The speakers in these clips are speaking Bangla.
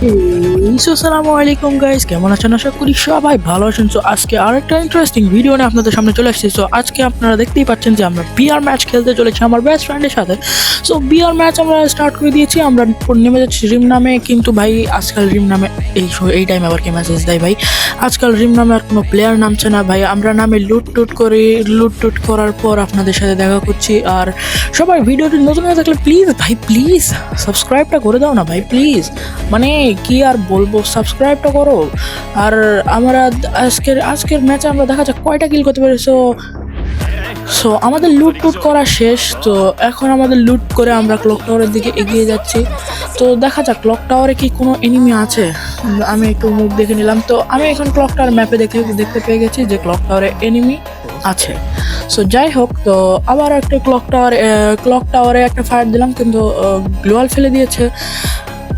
嗯 আসসালামু আলাইকুম গাইস কেমন আছেন? আশা করি সবাই ভালো আছেন। তো আজকে আরেকটা ইন্টারেস্টিং ভিডিও নিয়ে আপনাদের সামনে চলে আসছি। তো আজকে আপনারা দেখতেই পাচ্ছেন যে আমরা বিয়ার ম্যাচ খেলতে চলেছি আমার বেস্ট ফ্রেন্ডের সাথে। সো বিয়ার ম্যাচ আমরা স্টার্ট করে দিয়েছি, আমরা নেমে যাচ্ছি রিম নামে, কিন্তু ভাই আজকাল রিম নামে এই এই টাইমে আবার কে মেসেজ দেয় ভাই? আজকাল রিম নামে আর কোনো প্লেয়ার নামছে না ভাই। আমরা নামে লুট টুট করে লুট টুট করার পর আপনাদের সাথে দেখা করছি। আর সবাই ভিডিওটি নতুন হয়ে থাকলে প্লিজ ভাই প্লিজ সাবস্ক্রাইবটা করে দাও না ভাই প্লিজ মানে কি আর বলব? সাবস্ক্রাইবটা করো। আর আমরা আজকের আজকের ম্যাচে আমরা দেখা যাক কয়টা কিল করতে পারি। সো সো আমাদের লুট টুট করা শেষ। তো এখন আমাদের লুট করে আমরা ক্লক টাওয়ারের দিকে এগিয়ে যাচ্ছি। তো দেখা যাক ক্লক টাওয়ারে কি কোনো এনিমি আছে? আমি একটু মুখ দেখে নিলাম। তো আমি এখন ক্লক টাওয়ার ম্যাপে দেখে দেখতে পেয়ে গেছি যে ক্লক টাওয়ারে এনিমি আছে। সো যাই হোক, তো আবার একটা ক্লক টাওয়ার ক্লক টাওয়ারে একটা ফায়ার দিলাম, কিন্তু গ্লোয়াল ফেলে দিয়েছে।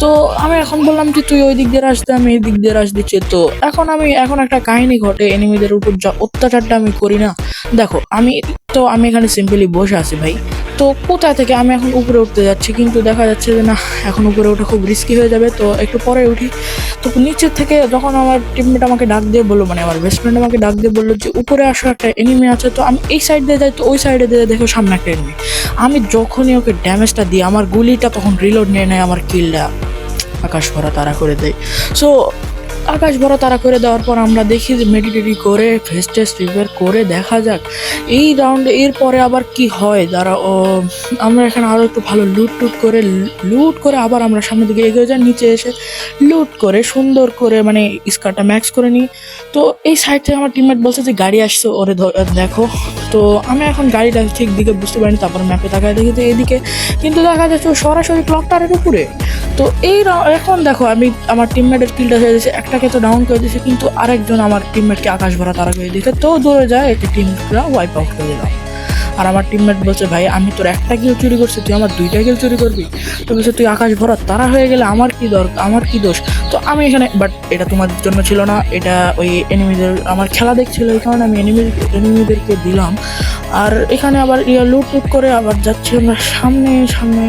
তো আমি এখন বললাম যে তুই ওই দিক দিয়ে আসতে আমি এই দিক দিয়ে রাশ দিচ্ছি। তো এখন আমি, এখন একটা কাহিনী ঘটে এনিমিদের উপর, যা অত্যাচারটা আমি করি না। দেখো, আমি, তো আমি এখানে সিম্পলি বসে আছি ভাই। তো কোথা থেকে আমি এখন উপরে উঠতে যাচ্ছি? কিন্তু দেখা যাচ্ছে যে না, এখন উপরে ওঠা খুব রিস্কি হয়ে যাবে। তো একটু পরে উঠি। তো নিচের থেকে যখন আমার টিমমেট আমাকে ডাক দিয়ে বলল মানে আমার বেস্ট ফ্রেন্ড আমাকে ডাক দিয়ে বলল যে, উপরে আসো, একটা এনিমি আছে। তো আমি এই সাইড দিয়ে যাই, তো ওই সাইডে দিয়ে দেখো সামনে একটা এনিমি আমি যখনই ওকে ড্যামেজটা দিই, আমার গুলিটা তখন রিলোড নিয়ে নেয় আমার কিলটা আকাশ ভরা তারা করে দেয়। সো আকাশ ভরা তারা করে দেওয়ার পর আমরা দেখি যে মেডিটেটি করে ফেস টেস্ট প্রিপেয়ার করে দেখা যাক। এই রাউন্ডে এরপরে আবার কি হয়? ও, আমরা এখানে আরও একটু ভালো লুট টুট করে লুট করে আবার আমরা সামনের দিকে এগিয়ে যাই, নিচে এসে লুট করে সুন্দর করে মানে স্কারটা ম্যাক্স করে নিই। তো এই সাইড থেকে আমার টিমমেট বলছে যে, গাড়ি আসছে, ওরে দেখো। তো আমি এখন গাড়িটা ঠিক দিকে বুঝতে পারিনি, তারপর ম্যাপে তাকায় দেখি যে এদিকে। কিন্তু দেখা যাচ্ছে সরাসরি ক্লকটারের উপরে। তো এই এখন দেখো আমি, আমার টিমমেটের কিলটা হয়ে গেছে একটাকে তো ডাউন করে দিছে, কিন্তু আরেকজন আমার টিমমেটকে আকাশ ভরা তারা করে দিয়েছে তো দৌড়ে যায়, একটি টিমরা ওয়াইপ আউট করে দিলাম আর আমার টিমমেট বলছে, ভাই, আমি তোর একটা কিল চুরি করছি, তুই আমার দুইটা কিল চুরি করবি? তো বলছে, তুই আকাশ ভরা, তারা হয়ে গেলে আমার কি দরকার আমার কি দোষ? তো আমি এখানে বাট এটা তোমাদের জন্য ছিল না, এটা ওই এনিমিদের আমার খেলা দেখছিল এই কারণে আমি এনিমি এনিমিদেরকে দিলাম। আর এখানে আবার ইয়ে লুট টুট করে আবার যাচ্ছি আমরা সামনে সামনে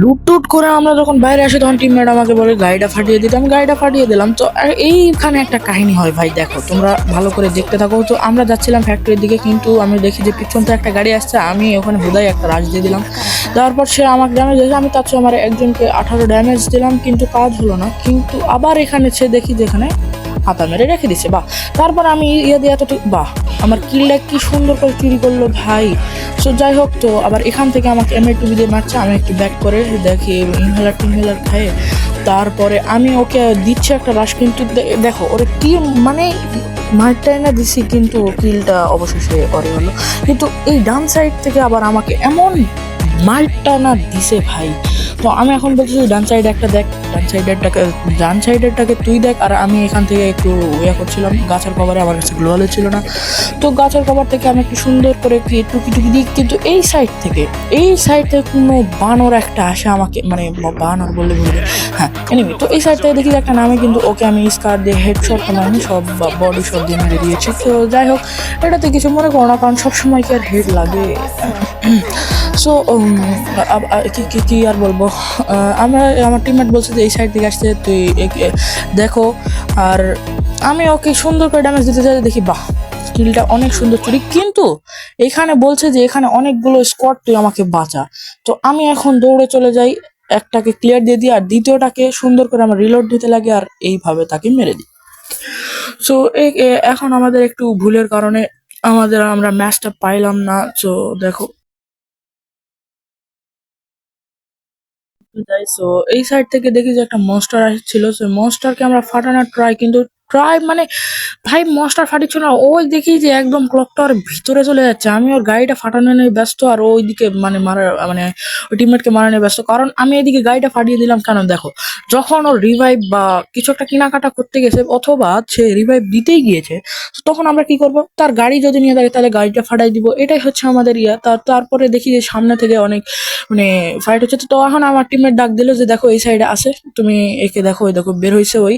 লুট টুট করে আমরা যখন বাইরে আসি, তখন টিমমেট আমাকে বলে, গাড়িটা ফাটিয়ে দিতে। আমি গাড়িটা ফাটিয়ে দিলাম। তো এইখানে একটা কাহিনী হয়, ভাই, দেখো, তোমরা ভালো করে দেখতে থাকো। তো আমরা যাচ্ছিলাম ফ্যাক্টরির দিকে, কিন্তু আমি দেখি যে পিছন থেকে একটা গাড়ি আসছে আমি ওখানে হুদাই একটা রাশ দিয়ে দিলাম। দেওয়ার পর সে আমাকে ড্যামেজ দিয়েছে আমি তার আমার একজনকে আঠারো ড্যামেজ দিলাম, কিন্তু কাজ হলো না। কিন্তু আবার এখানে সে দেখি যেখানে হাতা মেরে রেখে দিছে বাহ। তারপর আমি ইয়ে দিয়ে এতটুকু, বাহ, আমার কিলটা কি সুন্দর করে চুরি করল ভাই। সো যাই হোক তো, আবার এখান থেকে আমাকে এম টুবি দিয়ে মারছে, আমি একটু ব্যাক করে দেখি ইনহেলার টিনহেলার খাইয়ে তারপরে আমি ওকে দিচ্ছি একটা রাশ কিন্তু দেখো, ওরে কি মানে মারটাই না দিছি, কিন্তু কিলটা অবশেষে করে হলো। কিন্তু এই ডান সাইড থেকে আবার আমাকে এমন মারটা না দিছে ভাই। তো আমি এখন বলছি ডান সাইড একটা দেখ, ডান সাইডেরটাকে ডান সাইডেরটাকে তুই দেখ। আর আমি এখান থেকে একটু ইয়ে করছিলাম, গাছের কভারে, আমার কাছে গ্লোয়ালে ছিল না। তো গাছের কভার থেকে আমি একটু সুন্দর করে টুকি টুকি দিই কিন্তু এই সাইড থেকে, এই সাইড থেকে কোনো বানর একটা আসে আমাকে মানে বানর বললে ভুলবে হ্যাঁ এনিমি তো এই সাইড থেকে দেখি একটা নামে কিন্তু ওকে আমি স্কার দিয়ে হেডশট মানে সব বডি শট দিয়ে মেরে দিয়েছি। তো যাই হোক, এটাতে কিছু মনে করো না, কারণ সবসময় কি আর হেড লাগে? সো কি আর বলব? আমরা, আমার টিমমেট বলছে যে এই সাইড থেকে আসছে তুই দেখো, আর আমি ওকে সুন্দর করে ড্যামেজ দিতে চাই, দেখি, বাহ স্কিলটা অনেক সুন্দর চুরি, কিন্তু এখানে বলছে যে এখানে অনেকগুলো স্কোয়াড তুই আমাকে বাঁচা। তো আমি এখন দৌড়ে চলে যাই, একটাকে ক্লিয়ার দিয়ে দিই, আর দ্বিতীয়টাকে সুন্দর করে আমার রিলোড দিতে লাগে, আর এইভাবে তাকে মেরে দিই। সো এখন আমাদের একটু ভুলের কারণে আমাদের আমরা ম্যাচটা পাইলাম না সো দেখো। যাই সো এই সাইড থেকে দেখি যে একটা মনস্টার আসছিল সে মনস্টারকে আমরা ফাটানোর ট্রাই কিন্তু ট্রাই মানে ভাই মনস্টার ফাটিছিল না ওই দেখি যে একদম ক্লকটার ভিতরে চলে যাচ্ছে। আমি ওর গাড়িটা ফাটানো নিয়ে ব্যস্ত আর ওই দিকে মানে মারা মানে ওই টিমমেটকে মারা নিয়ে ব্যস্ত। কারণ আমি এদিকে গাড়িটা ফাটিয়ে দিলাম কেন দেখো? যখন ওর রিভাইভ বা কিছু একটা কেনাকাটা করতে গেছে অথবা সে রিভাইভ দিতেই গিয়েছে তখন আমরা কি করব? তার গাড়ি যদি নিয়ে থাকে তাহলে গাড়িটা ফাটাই দিব। এটাই হচ্ছে আমাদের ইয়া। তার, তারপরে দেখি যে সামনে থেকে অনেক মানে ফাইট হচ্ছে। তো এখন আমার টিমের ডাক দিল যে, দেখো এই সাইডে আসে। তুমি একে দেখো, ওই দেখো, বের হয়েছে ওই।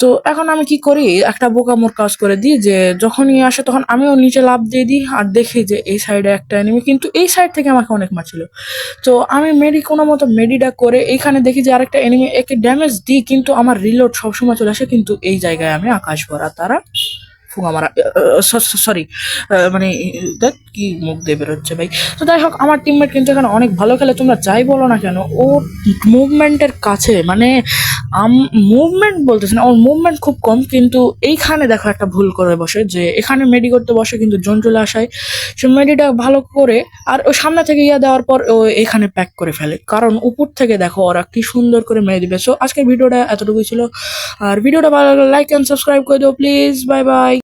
তো এখন আমি কি করি, একটা বোকামোর কাজ করে দিই যে যখনই আসে তখন আমিও নিচে লাভ দিয়ে দিই আর দেখি যে এই সাইডে একটা এনিমি কিন্তু এই সাইড থেকে আমাকে অনেক মারছিল। তো আমি মেডি কোনো মতো মেডিটা করে এইখানে দেখি যে আরেকটা এনিমি একে ড্যামেজ দিই, কিন্তু আমার রিলোড সবসময় চলে আসে, কিন্তু এই জায়গায় আমি আকাশ ভরা, তারা ফুঙা মারা সরি মানে দেখ কি মুখ দিয়ে বেরোচ্ছে ভাই। তো যাই হোক, আমার টিমমেট কিন্তু এখানে অনেক ভালো খেলে, তোমরা যাই বলো না কেন, ও মুভমেন্টের কাছে মানে আম মুভমেন্ট বলতেছে না, ওর মুভমেন্ট খুব কম, কিন্তু এইখানে দেখো একটা ভুল করে বসে, যে এখানে মেডি করতে বসে কিন্তু জন চলে আসায়। সে মেডিটা ভালো করে, আর ও সামনে থেকে ইয়া দেওয়ার পর ও এখানে প্যাক করে ফেলে, কারণ উপর থেকে দেখো ওরা কি সুন্দর করে মেরে দিবে। সো আজকের ভিডিওটা এতটুকুই ছিল, আর ভিডিওটা ভালো লাগলে লাইক অ্যান্ড সাবস্ক্রাইব করে দিও প্লিজ বাই বাই